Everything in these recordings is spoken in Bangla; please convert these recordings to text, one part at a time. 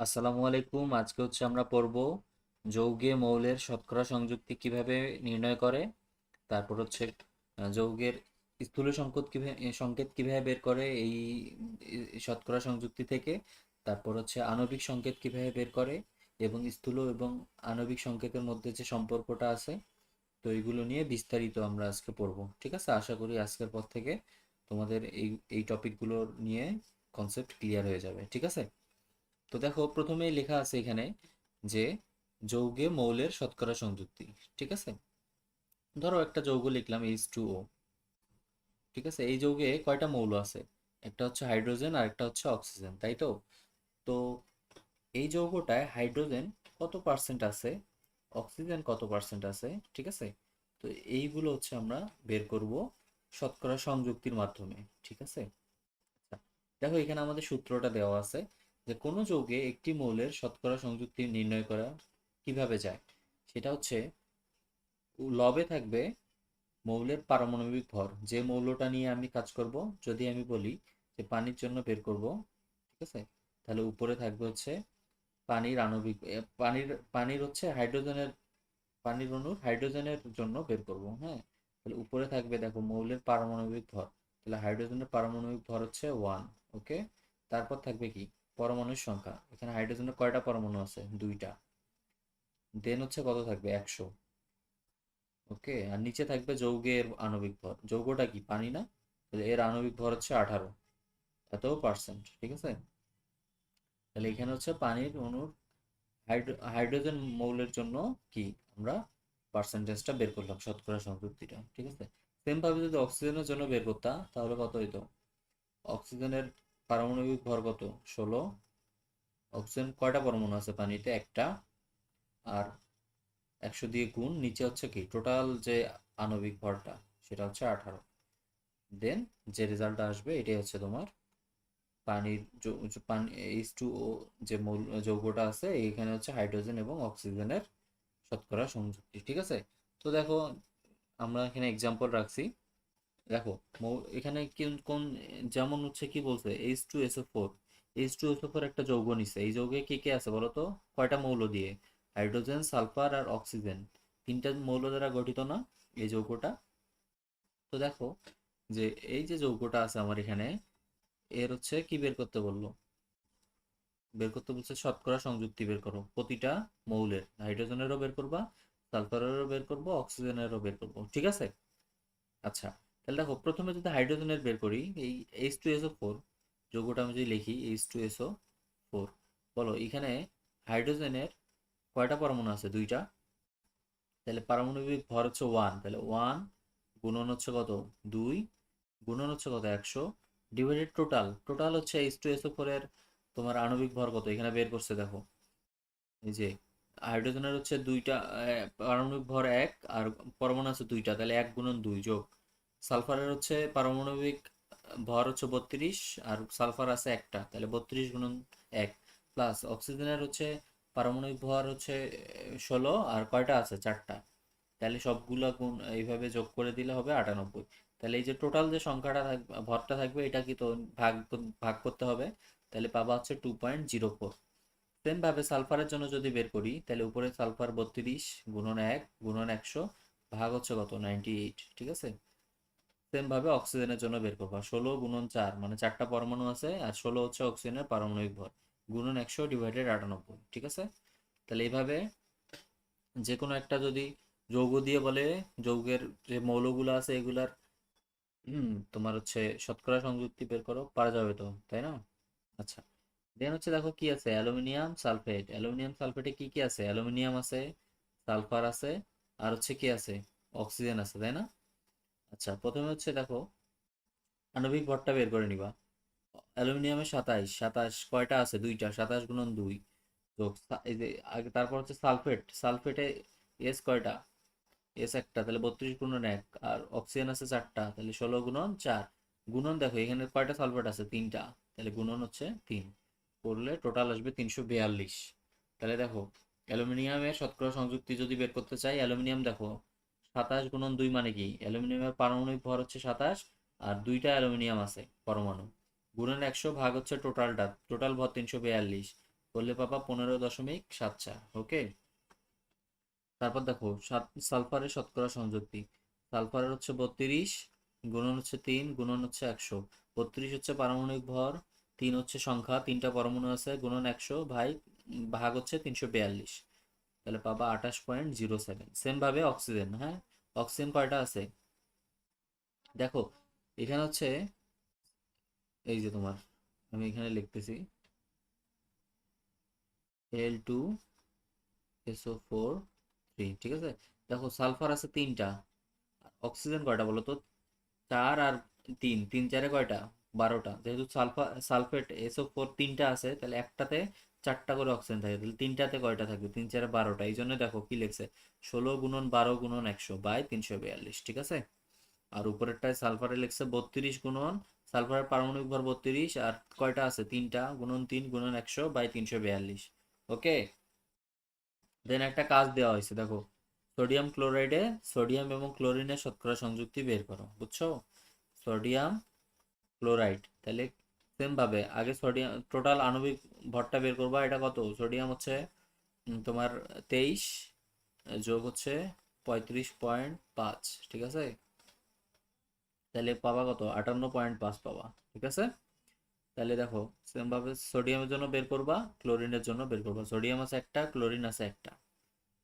আসসালামু আলাইকুম। আজকে হচ্ছে আমরা পড়ব যৌগে মৌলের শতকরা সংযুক্তি কীভাবে নির্ণয় করে, তারপর হচ্ছে যৌগের স্থূল সংকেত কীভাবে সংকেত কীভাবে বের করে এই শতকরা সংযুক্তি থেকে, তারপর হচ্ছে আণবিক সংকেত কীভাবে বের করে এবং স্থূল এবং আণবিক সংকেতের মধ্যে যে সম্পর্কটা আছে, তো এইগুলো নিয়ে বিস্তারিত আমরা আজকে পড়ব। ঠিক আছে? আশা করি আজকের পর থেকে তোমাদের এই এই টপিকগুলো নিয়ে কনসেপ্ট ক্লিয়ার হয়ে যাবে। ঠিক আছে? তো দেখো প্রথমেই লেখা আছে এখানে যে যৌগে মৌলের শতকরা সংযুক্তি, ঠিক আছে? ধরো একটা যৌগ লিখলাম এইচ টু ও ঠিক আছে? এই যৌগে কয়টা মৌল আছে? একটা হচ্ছে হাইড্রোজেন আর একটা হচ্ছে অক্সিজেন, তাই তো? তো এই যৌগটায় হাইড্রোজেন কত পার্সেন্ট আছে? অক্সিজেন কত পার্সেন্ট আছে? ঠিক আছে? তো এইগুলো হচ্ছে আমরা বের করব শতকরা সংযুক্তির মাধ্যমে, ঠিক আছে? আচ্ছা দেখো এখানে আমাদের সূত্রটা দেওয়া আছে। যে কোনো যৌগে একটি মৌলের শতকরা সংযুক্তি নির্ণয় করা কীভাবে যায়? সেটা হচ্ছে লবে থাকবে মৌলের পারমাণবিক ভর। যে মৌলটা নিয়ে আমি কাজ করব, যদি আমি বলি যে পানির জন্য বের করব, ঠিক আছে? তাহলে উপরে থাকবে হচ্ছে পানির আণবিক পানির পানির হচ্ছে হাইড্রোজেনের, পানির অণুর হাইড্রোজেনের জন্য বের করব হ্যাঁ? তাহলে উপরে থাকবে দেখো মৌলের পারমাণবিক ভর। তাহলে হাইড্রোজেনের পারমাণবিক ভর হচ্ছে ওয়ান ওকে তারপর থাকবে কি? পরমাণুর সংখ্যা। এখানে হাইড্রোজেনের কয়টা পরমাণু আছে? দুইটা। দেন হচ্ছে কত থাকবে? একশো। ওকে আর নিচে থাকবে যৌগের আণবিক ভর। যৌগটা কি? পানি না? এর আণবিক ভর হচ্ছে আঠারো। এত পার্সেন্ট ঠিক আছে? তাহলে এখানে হচ্ছে পানির অণুর হাইড্রোজেন মৌলের জন্য কি? আমরা পার্সেন্টেজটা বের করলাম শতকরা সংযুক্তিটা, ঠিক আছে? সেম ভাবে যদি অক্সিজেনের জন্য বের করতাম তাহলে কত হইতো? অক্সিজেনের পারমাণবিক ভর কত? ষোলো। অক্সিজেন কয়টা পরমাণু আছে পানিতে? একটা। আর একশো দিয়ে গুণ নিচে হচ্ছে কি? টোটাল যে আণবিক ভরটা, সেটা হচ্ছে আঠারো। দেন যে রেজাল্টটা আসবে, এটাই হচ্ছে তোমার পানির পানি এইচ টু ও যে মৌল, যৌগটা আছে, এখানে হচ্ছে হাইড্রোজেন এবং অক্সিজেনের শতকরা সংযুক্তি, ঠিক আছে? তো দেখো, আমরা এখানে এক্সাম্পল রাখছি। দেখো এখানে কোন যেমন হচ্ছে কি বলছে H two SO four H two SO four একটা যৌগ নিছে। এই যৌগে কে কে আছে বলো তো? কয়টা মৌল দিয়ে? হাইড্রোজেন, সালফার আর অক্সিজেন। তিনটা মৌল দ্বারা গঠিত না এই যৌগটা? তো দেখো, যে এই যে যৌগটা আছে আমার এখানে, এর হচ্ছে কি বের করতে বলল? বের করতে বলছে শতকরা সংযুক্তি বের করো, প্রতিটা মৌলের। হাইড্রোজেনেরও বের করবা, সালফারেরও বের করব, অক্সিজেনেরও বের করব, ঠিক আছে? আচ্ছা তাহলে দেখো, প্রথমে যদি হাইড্রোজেনের বের করি, এই এইচ টু এসও ফোর যৌগটা আমি যদি লিখি এইচ টু এসও ফোর বলো, এখানে হাইড্রোজেনের কয়টা পরমাণু আছে? দুইটা। তাহলে পারমাণবিক ভর হচ্ছে ওয়ান তাহলে ওয়ান গুণন হচ্ছে কত? দুই, গুণন হচ্ছে কত? একশো। ডিভাইডেড টোটাল টোটাল হচ্ছে এইচ টু এসও ফোরের তোমার আণবিক ভর কত? এখানে বের করছে দেখো। এই যে হাইড্রোজেনের হচ্ছে দুইটা পারমাণবিক ভর এক আর পরমাণু আছে দুইটা, তাহলে এক গুণন দুই যোগ। সালফারের হচ্ছে পারমাণবিক ভর হচ্ছে বত্রিশ আর সালফার আছে একটা, তাহলে বত্রিশ গুণন এক প্লাস অক্সিজেনের হচ্ছে পারমাণবিক ভর হচ্ছে ষোলো আর কয়টা আছে? চারটা। তাহলে সবগুলা গুণ, এইভাবে যোগ করে দিলে হবে আটানব্বই। তাহলে এই যে টোটাল যে সংখ্যাটা থাকবে ভরটা থাকবে, এটা কি তো ভাগ ভাগ করতে হবে? তাহলে পাবা হচ্ছে two point zero four same ভাবে সালফারের জন্য যদি বের করি, তাহলে উপরে সালফার বত্রিশ গুণন এক, গুণন একশো, ভাগ হচ্ছে কত? নাইনটি এইট ঠিক আছে? সেম ভাবে অক্সিজেনের জন্য বের করবা। ষোলো গুণন চার মানে চারটা পরমাণু আছে, আর ষোলো হচ্ছে অক্সিজেনের পারমাণবিক ভর। গুণন একশো ডিভাইডেড আটানব্বই, ঠিক আছে? তাহলে এইভাবে যে কোনো একটা যদি যৌগ দিয়ে বলে, যৌগের যে মৌলগুলো আছে এগুলার তোমার হচ্ছে শতকরা সংযুক্তি বের করো পারা যাবে তো তাই না? আচ্ছা দেন হচ্ছে দেখো কি আছে? Aluminium sulphate. অ্যালুমিনিয়াম সালফেটে কি কি আছে? অ্যালুমিনিয়াম আছে, সালফার আছে, আর হচ্ছে কি আছে? অক্সিজেন আছে, তাই না? আচ্ছা প্রথমে হচ্ছে দেখো, আণবিক ভরটা বের করে নিবা। অ্যালুমিনিয়ামে সাতাইশ সাতাশ কয়টা আছে? দুইটা সাতাশ গুণন দুই। তো এই যে আগে, তারপর হচ্ছে সালফেট, সালফেটে এস কয়টা? এস একটা, তাহলে বত্রিশ গুণন এক, আর অক্সিজেন আছে চারটা, তাহলে ষোলো গুণন চার। গুণন দেখো, এখানে কয়টা সালফেট আছে? তিনটা, তাহলে গুণন হচ্ছে তিন। করলে টোটাল আসবে তিনশো বিয়াল্লিশ। তাহলে দেখো, অ্যালুমিনিয়ামের শতকরা সংযুক্তি যদি বের করতে চাই, অ্যালুমিনিয়াম দেখো সাতাশ গুণন দুই মানে কি? অ্যালুমিনিয়ামের পারমাণবিক ভর হচ্ছে সাতাশ আর দুইটা অ্যালুমিনিয়াম আছে, পরমাণু। গুণন একশো ভাগ হচ্ছে টোটালটা, টোটাল ভর তিনশো বিয়াল্লিশ। করলে পাবা পনেরো দশমিক সাত চার, ওকে? তারপর দেখো সালফারের শতকরা সংযুক্তি। সালফারের হচ্ছে বত্রিশ, গুণন হচ্ছে তিন, গুণন হচ্ছে একশো। বত্রিশ হচ্ছে পারমাণবিক ভর, তিন হচ্ছে সংখ্যা, তিনটা পরমাণু আছে, গুণন একশো ভাই ভাগ হচ্ছে তিনশো বিয়াল্লিশ। তাহলে পাবা আঠাশ পয়েন্ট জিরো সেভেন সেম ভাবে অক্সিজেন হ্যাঁ? অক্সিজেন কয়টা আছে? দেখো, এখানে হচ্ছে, এই যে তোমার, আমি এখানে লিখতেছি L two SO four three ঠিক আছে? দেখো সালফার আছে তিনটা। অক্সিজেন কয়টা বলো তো? চার আর তিন তিন চারে কয়টা? বারোটা। যেহেতু সালফা সালফেট এসও ফোর তিনটা আছে, তাহলে একটাতে চারটা করে অক্সিজেন থাকে, তাহলে তিনটাতে কয়টা থাকবে? তিন চারে বারোটা। এই জন্য দেখো কি লিখছে? ষোলো গুণন বারো গুণন একশো বাই তিনশো বিয়াল্লিশ, ঠিক আছে? আর উপরেরটায় সালফারে লিখছে বত্রিশ গুণন, সালফারের পারমাণবিক ভর বত্রিশ, আর কয়টা আছে? তিনটা, গুণন তিন গুণন একশো বাই তিনশো বিয়াল্লিশ ওকে দেন একটা কাজ দেওয়া হয়েছে, দেখো। সোডিয়াম ক্লোরাইডে, সোডিয়াম এবং ক্লোরিনের শতকরা সংযুক্তি বের করো, বুঝছ? সোডিয়াম ক্লোরাইড, তাহলে সেম ভাবে। আগে সোডিয়াম টোটাল আণবিক ভরটা বের করবা, এটা কত? সোডিয়াম হচ্ছে তোমার তেইশ, যোগ হচ্ছে পঁয়ত্রিশ পয়েন্ট পাঁচ, ঠিক আছে? তাহলে পাবা কত? আটান্ন পয়েন্ট পাঁচ পাবা, ঠিক আছে? তাহলে দেখো সেম ভাবে সোডিয়ামের জন্য বের করবা ক্লোরিনের জন্য বের করবা। সোডিয়াম আছে একটা ক্লোরিন আছে একটা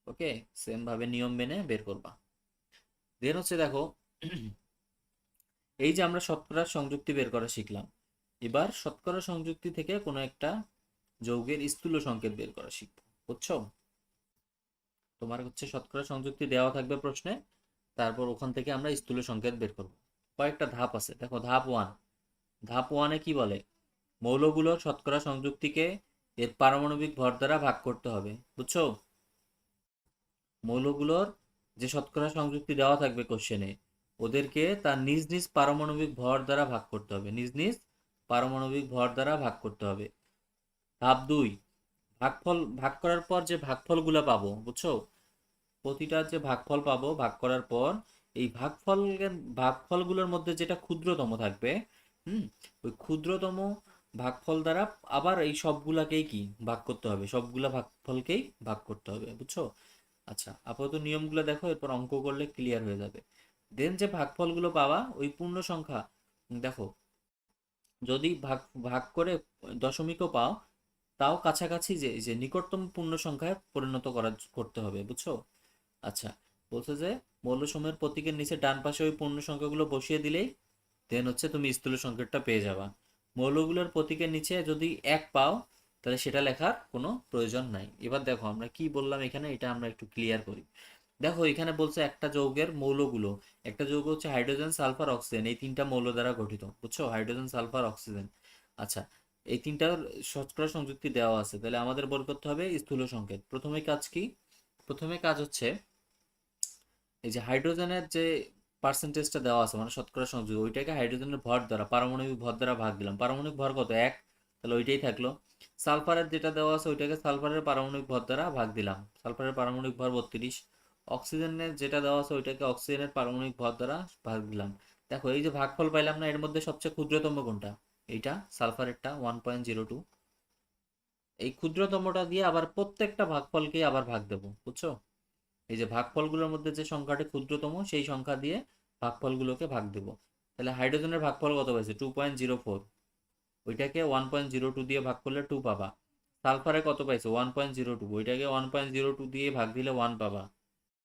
ওকে সেম ভাবে নিয়ম মেনে বের করবা। দেন হচ্ছে দেখো, এই যে আমরা শতকরা সংযুক্তি বের করা শিখলাম এবার শতকরা সংযুক্তি থেকে কোনো একটা যৌগের স্থূল সংকেত বের করা শিখব, বুঝছ? তোমার হচ্ছে শতকরা সংযুক্তি দেওয়া থাকবে প্রশ্নে, তারপর ওখান থেকে আমরা স্থূল সংকেত বের করব। কয়েকটা ধাপ আছে, দেখো ধাপ ওয়ান ধাপ ওয়ানে কি বলে? মৌলগুলোর শতকরা সংযুক্তিকে এর পারমাণবিক ভর দ্বারা ভাগ করতে হবে, বুঝছ? মৌলগুলোর যে শতকরা সংযুক্তি দেওয়া থাকবে কোশ্চেনে ওদেরকে তার নিজ নিজ পারমাণবিক ভর দ্বারা ভাগ করতে হবে। নিজ নিজ পারমাণবিক ভর দ্বারা ভাগ করতে হবে। ধাপ দুই, ভাগফল, ভাগ করার পর যে ভাগফলগুলো পাবো, বুঝছ? প্রতিটা যে ভাগফল পাবো, ভাগ করার পর এই ভাগফল, ভাগফলগুলোর মধ্যে যেটা ক্ষুদ্রতম থাকবে, হুম? ওই ক্ষুদ্রতম ভাগফল দ্বারা আবার এই সবগুলাকেই কি? ভাগ করতে হবে। সবগুলা ভাগফলকেই ভাগ করতে হবে, বুঝছ? আচ্ছা আপাতত নিয়মগুলো দেখো, এরপর অঙ্ক করলে ক্লিয়ার হয়ে যাবে। দেন যে ভাগফলগুলো পাওয়া ওই পূর্ণ সংখ্যা, দেখো যদি ভাগ ভাগ করে দশমিকও পাও, তাও কাছাকাছি যে যে নিকটতম পূর্ণ সংখ্যায় পরিণত করা করতে হবে, বুঝছ? আচ্ছা বলছে যে মৌলসমূহের প্রতীকের নিচে ডান পাশে ওই পূর্ণ সংখ্যাগুলো বসিয়ে দিলেই দেন হচ্ছে তুমি স্থূল সংকেতটা পেয়ে যাবা। মৌলগুলোর প্রতীকের নিচে যদি এক পাও, তাহলে সেটা লেখার কোনো প্রয়োজন নাই। এবার দেখো আমরা কি বললাম এখানে, এটা আমরা একটু ক্লিয়ার করি। দেখো, এখানে বলছে একটা যৌগের মৌলগুলো। একটা যৌগ হচ্ছে হাইড্রোজেন সালফার অক্সিজেন এই তিনটা মৌল দ্বারা গঠিত, বুঝছ? হাইড্রোজেন সালফার অক্সিজেন আচ্ছা এই তিনটার শতকরা সংযুক্তি দেওয়া আছে। তাহলে আমাদের বের করতে হবে স্থূল সংকেত। প্রথমে কাজ কি? প্রথমে কাজ হচ্ছে এই যে হাইড্রোজেনের যে পার্সেন্টেজটা দেওয়া আছে মানে শতকরা সংযুক্তি, ওইটাকে হাইড্রোজেনের ভর দ্বারা, পারমাণবিক ভর দ্বারা ভাগ দিলাম। পারমাণবিক ভর কত? এক। তাহলে ওইটাই থাকল। সালফারের যেটা দেওয়া আছে, ওইটাকে সালফারের পারমাণবিক ভর দ্বারা ভাগ দিলাম। সালফারের পারমাণবিক ভর বত্রিশ। অক্সিজেনের যেটা দেওয়া আছে ওইটাকে অক্সিজেনের পারমাণবিক ভর দ্বারা ভাগ দিলাম। দেখো, এই যে ভাগফল পাইলাম না, এর মধ্যে সবচেয়ে ক্ষুদ্রতম কোনটা? এইটা সালফারেরটা ওয়ান পয়েন্ট জিরো টু এই ক্ষুদ্রতমটা দিয়ে আবার প্রত্যেকটা ভাগফলকেই আবার ভাগ দেবো, বুঝছ? এই যে ভাগফলগুলোর মধ্যে যে সংখ্যাটি ক্ষুদ্রতম, সেই সংখ্যা দিয়ে ভাগফলগুলোকে ভাগ দেবো। তাহলে হাইড্রোজেনের ভাগফল কত পাইছে টু পয়েন্ট জিরো ফোর ওইটাকে ওয়ান পয়েন্ট জিরো টু দিয়ে ভাগ করলে টু পাবা। সালফারে কত পাইছে? ওয়ান পয়েন্ট জিরো টু ওইটাকে ওয়ান পয়েন্ট জিরো টু দিয়ে ভাগ দিলে ওয়ান পাবা।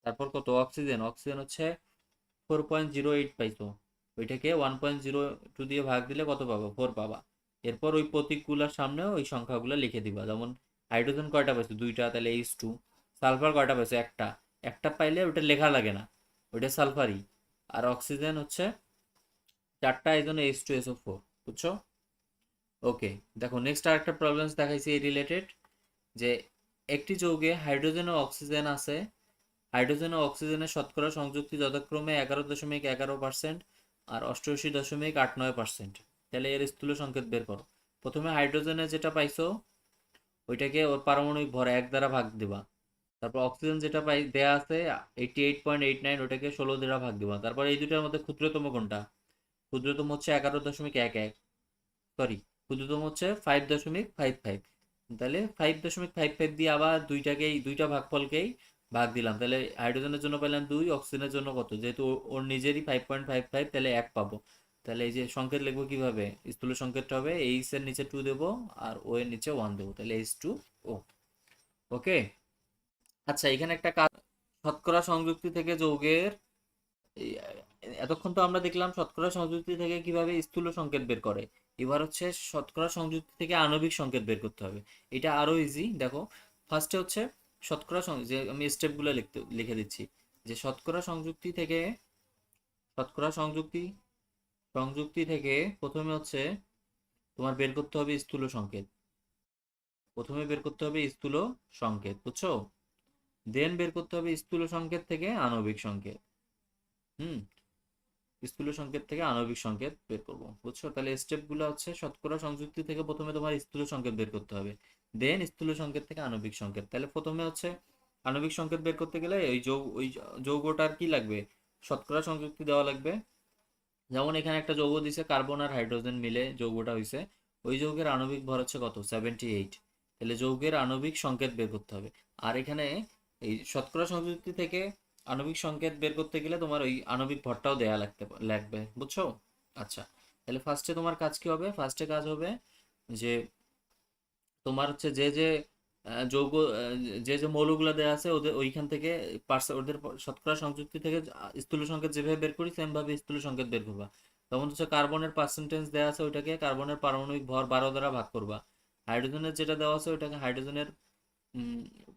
তারপর কত? অক্সিজেন। অক্সিজেন হচ্ছে ফোর পয়েন্ট জিরো এইট পাইছো। ওইটাকে ওয়ান পয়েন্ট জিরো টু দিয়ে ভাগ দিলে কত পাবা? ফোর পাবা। এরপর ওই প্রতীকগুলোর সামনেও ওই সংখ্যাগুলো লিখে দিবা। যেমন হাইড্রোজেন কয়টা পাইছো? দুইটা, তাহলে এইচ টু সালফার কয়টা পাইছো? একটা। একটা পাইলে ওটা লেখা লাগে না। ওইটা সালফারই আর অক্সিজেন হচ্ছে চারটা, এই জন্য এইচ টু এসও ফোর বুঝছ? ওকে, দেখো নেক্সট আরেকটা প্রবলেমস দেখাইছি এই রিলেটেড যে একটি যৌগে হাইড্রোজেন ও অক্সিজেন আছে। হাইড্রোজেন ও অক্সিজেনের শতকরা সংযুক্তি যথাক্রমে এগারো দশমিক এগারো পার্সেন্ট আর অষ্টআশি দশমিক আট নয় পার্সেন্ট। তাহলে এর স্থূল সংকেত বের করো। প্রথমে হাইড্রোজেনে যেটা পাইছো, ওইটাকে ওর পারমাণবিক ভর এক দ্বারা ভাগ দিবা। তারপর অক্সিজেন যেটা পাই, দেয়া আছে eighty eight point eight nine, ওটাকে ষোলো দ্বারা ভাগ দিবা। তারপর এই দুটার মধ্যে ক্ষুদ্রতম কোনটা? ক্ষুদ্রতম হচ্ছে এগারো দশমিক এক এক। সরি ক্ষুদ্রতম হচ্ছে ফাইভ দশমিক ফাইভ ফাইভ। তাহলে ফাইভ দশমিক ফাইভ ফাইভ দিয়ে আবার দুইটাকেই, দুইটা ভাগফলকেই ভাগ দিলাম। তাহলে হাইড্রোজেনের জন্য পেলাম দুই অক্সিজেনের জন্য কত? যেহেতু ওর নিজেরই ফাইভ পয়েন্ট ফাইভ ফাইভ তাহলে এক পাবো। তাহলে এই যে সংকেত লিখব কীভাবে? স্থূল সংকেতটা হবে এইচ এর নিচে টু দেবো আর ও এর নিচে ওয়ান দেবো। তাহলে এইচ টু ও ওকে আচ্ছা এখানে একটা কাজ শতকরা সংযুক্তি থেকে যৌগের এতক্ষণ তো আমরা দেখলাম শতকরা সংযুক্তি থেকে কীভাবে স্থূল সংকেত বের করে। এবার হচ্ছে শতকরা সংযুক্তি থেকে আণবিক সংকেত বের করতে হবে। এটা আরও ইজি দেখো। ফার্স্টে হচ্ছে শতকরা যে আমি স্টেপগুলো লিখতে, লিখে দিচ্ছি। যে শতকরা সংযুক্তি থেকে, শতকরা সংযুক্তি সংযুক্তি থেকে প্রথমে হচ্ছে তোমার বের করতে হবে স্থূল সংকেত। প্রথমে বের করতে হবে স্থূল সংকেত, বুঝছ? দেন বের করতে হবে স্থূল সংকেত থেকে আণবিক সংকেত। হুম? স্থূল সংকেত থেকে আণবিক সংকেত বের করব, বুঝছ? তাহলে স্টেপগুলো হচ্ছে শতকরা সংযুক্তি থেকে প্রথমে তোমার স্থূল সংকেত বের করতে হবে। দেন স্থূল সংকেত থেকে আণবিক সংকেত। তাহলে প্রথমে হচ্ছে আণবিক সংকেত বের করতে গেলে ওই যৌগ ওই যৌগটার কি লাগবে? শতকরা সংযুক্তি দেওয়া লাগবে। যেমন এখানে একটা যৌগ দিছে, কার্বন আর হাইড্রোজেন মিলে যৌগটা হইছে। ওই যৌগের আণবিক ভর হচ্ছে কত? সেভেন্টি এইট তাহলে যৌগের আণবিক সংকেত বের করতে হবে। আর এখানে এই শতকরা সংযুক্তি থেকে আণবিক সংকেত বের করতে গেলে তোমার ওই আণবিক ভরটাও দেয়া লাগতে লাগবে। বুঝছ? আচ্ছা। তাহলে ফার্স্টে তোমার কাজ কি হবে? ফার্স্টে কাজ হবে যে তোমার হচ্ছে যে যে যৌগ যে যে মৌলগুলো দেওয়া আছে, ওদের ওইখান থেকে পার্স- ওদের শতকরা সংযুক্তি থেকে স্থূল সংকেত যেভাবে বের করি, সেমভাবে স্থূল সংকেত বের করবা। তখন হচ্ছে কার্বনের পার্সেন্টেজ দেওয়া আছে, ওইটাকে কার্বনের পারমাণবিক ভর বারো দ্বারা ভাগ করবা। হাইড্রোজেনের যেটা দেওয়া আছে, ওইটাকে হাইড্রোজেনের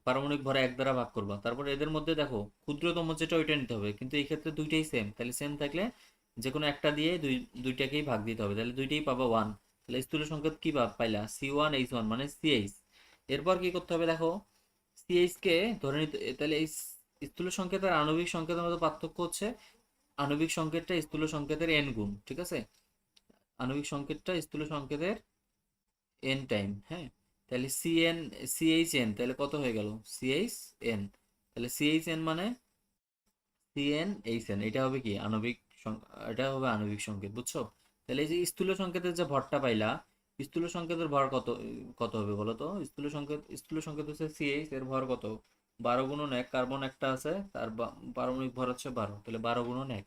পারমাণবিক ভর এক দ্বারা ভাগ করবা। তারপর এদের মধ্যে দেখো, ক্ষুদ্রতম যেটা, ওইটা নিতে হবে। কিন্তু এই ক্ষেত্রে দুইটাই সেম তাহলে সেম থাকলে যে কোনো একটা দিয়ে দুই, দুইটাকেই ভাগ দিতে হবে। তাহলে দুইটাই পাবা ওয়ান তাহলে স্থূল সংকেত কি পাইলা? সি ওয়ান এইচ ওয়ান মানে সিএইচ এরপর কি করতে হবে দেখো? সিএইচ কে ধরে নিতে তাহলে এই স্থূল সংকেত আর আণবিক সংকেতের মধ্যে পার্থক্য হচ্ছে আণবিক সংকেতটা স্থূল সংকেতের এন গুণ, ঠিক আছে? আণবিক সংকেতটা স্থূল সংকেতের এন টাইম হ্যাঁ? তাহলে সিএন সিএইচ এন তাহলে কত হয়ে গেল? সিএইচ এন তাহলে সিএইচ এন মানে সিএন এইচ এন এটা হবে কি? আণবিক সং- এটা হবে আণবিক সংকেত, বুঝছ? তাহলে এই যে স্থূল সংকেতের যে ভরটা পাইলা, স্থূল সংকেতের ভর কত কত হবে বলো তো? স্থূল সংকেত স্থূল সংকেত হচ্ছে সিএইচ এর ভর কত? বারো গুণন এক, কার্বন একটা আছে, তার পারমাণবিক ভর হচ্ছে বারো, তাহলে বারো গুণন এক।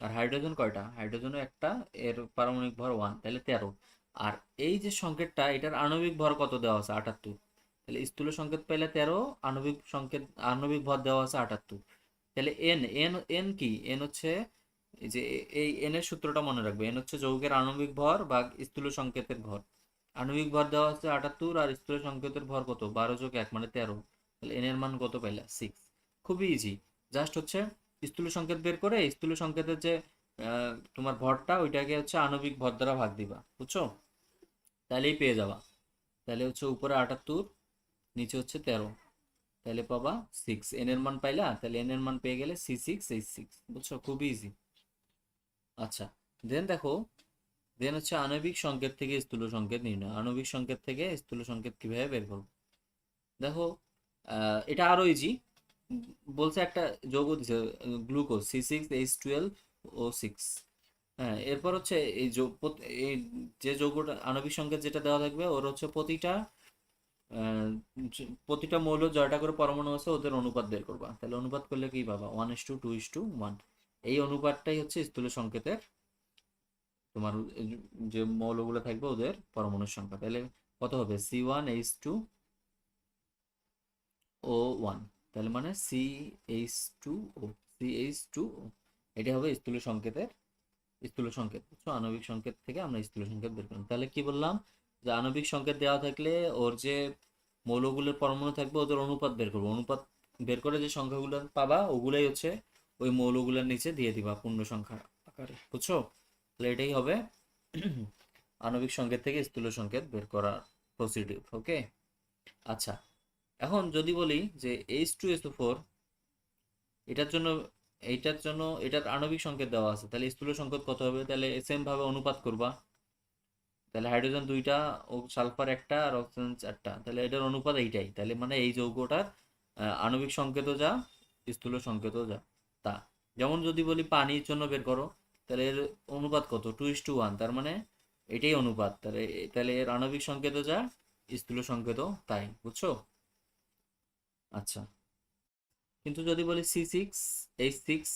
আর হাইড্রোজেন কয়টা? হাইড্রোজেনও একটা, এর পারমাণবিক ভর ওয়ান, তাহলে তেরো। আর এই যে সংকেতটা, এটার আণবিক ভর কত দেওয়া আছে? আটাত্তর। তাহলে স্থূল সংকেত পাইলে তেরো, আণবিক সংকেত, আণবিক ভর দেওয়া আছে আটাত্তর। তাহলে এন এন এন কি? এন হচ্ছে এই যে এই এন এর সূত্রটা মনে রাখবে। এন হচ্ছে যৌগের আণবিক ভর বা স্থূল সংকেতের ভর। আণবিক ভর দেওয়া হচ্ছে আটাত্তর আর স্থূল সংকেতের ভর কত? বারো যোগ এক মানে তেরো। তাহলে এন এর মান কত পাইলা? সিক্স খুবই ইজি জাস্ট হচ্ছে স্থূল সংকেত বের করে স্থূল সংকেতের যে তোমার ভরটা, ওইটাকে হচ্ছে আণবিক ভর দ্বারা ভাগ দিবা। বুঝছ? তাহলেই পেয়ে যাবা। তাহলে হচ্ছে উপরে আটাত্তর, নিচে হচ্ছে তেরো। তাহলে পাবা সিক্স এন এর মান পাইলা? তাহলে এন এর মান পেয়ে গেলে সি সিক্স এইচ সিক্স বুঝছ? খুবই ইজি আচ্ছা দেন দেখো দেন হচ্ছে আণবিক সংকেত থেকে স্থূল সংকেত নির্ণয়। আণবিক সংকেত থেকে স্থূল সংকেত কীভাবে বের করব? দেখো এটা আরও ইজি বলছে একটা যৌগ দিছে glucose C six H twelve O six হ্যাঁ এরপর হচ্ছে এই এই যে যৌগটা, আণবিক সংকেত যেটা দেওয়া থাকবে, ওর হচ্ছে প্রতিটা প্রতিটা মৌল জয়টা করে পরমাণু আছে, ওদের অনুপাত বের করবা। তাহলে অনুপাত করলে কি পাবা? One is two two is two one এই অনুপাতটাই হচ্ছে স্থূল সংকেতের তোমার যে মৌলগুলো থাকবে ওদের পরমাণুর সংখ্যা। তাহলে কত হবে? C one H two O one তাহলে মানে C H two O C H two O এটা হবে স্থূল সংকেতের, স্থূল সংকেত। আণবিক সংকেত থেকে আমরা স্থূল সংকেত বের করলাম। তাহলে কি বললাম? যে আণবিক সংকেত দেওয়া থাকলে ওর যে মৌলগুলোর পরমাণু থাকবে, ওদের অনুপাত বের করব। অনুপাত বের করে যে সংখ্যাগুলো পাবা, ওগুলাই হচ্ছে ওই মৌলগুলোর নিচে দিয়ে দিবা পূর্ণ সংখ্যা আকারে, বুঝছ? তাহলে এটাই হবে আণবিক সংকেত থেকে স্থূল সংকেত বের করার প্রসিডিউর ওকে আচ্ছা এখন যদি বলি যে এইচ টু এস ফোর এটার জন্য এইটার জন্য, এটার আণবিক সংকেত দেওয়া আছে, তাহলে স্থূল সংকেত কত হবে? তাহলে সেম ভাবে অনুপাত করবা। তাহলে হাইড্রোজেন দুইটা, ও সালফার একটা আর অক্সিজেন চারটা, তাহলে এটার অনুপাত এইটাই। তাহলে মানে এই যৌগটার আণবিক সংকেতও যা, স্থূল সংকেতও যা। তা। যেমন যদি বলি পানির জন্য বের করো, তাহলে এর অনুপাত কত? টু ইস টু ওয়ান তার মানে এটাই অনুপাত। তাহলে তাহলে এর আণবিক সংকেতও যা, স্থূল সংকেতও তাই, বুঝছ? আচ্ছা। কিন্তু যদি বলি C six H six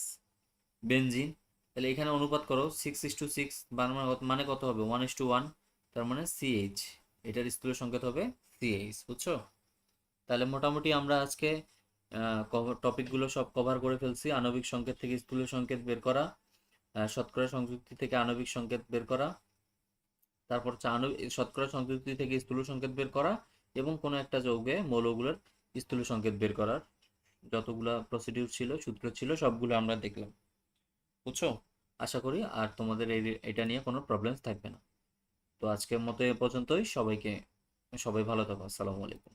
benzene তাহলে এখানে অনুপাত করো সিক্স ইস টু সিক্স মানে কত হবে? ওয়ান ইস টু ওয়ান তার মানে সিএইচ এটার স্থূল সংকেত হবে সিএইচ বুঝছ? তাহলে মোটামুটি আমরা আজকে টপিকগুলো সব কভার করে ফেলছি। আণবিক সংকেত থেকে স্থূল সংকেত বের করা শতকরা সংযুক্তি থেকে আণবিক সংকেত বের করা, তারপর হচ্ছে আণবিক শতকরা সংযুক্তি থেকে স্থূল সংকেত বের করা এবং কোনো একটা যৌগে মৌলগুলোর স্থূল সংকেত বের করার যতগুলা প্রসিডিউর ছিল, সূত্র ছিল, সবগুলো আমরা দেখলাম। বুঝছ? আশা করি আর তোমাদের এই, এটা নিয়ে কোনো প্রবলেমস থাকবে না। তো আজকের মতো এ পর্যন্তই। সবাইকে, সবাই ভালো থাকো। আসসালামু আলাইকুম।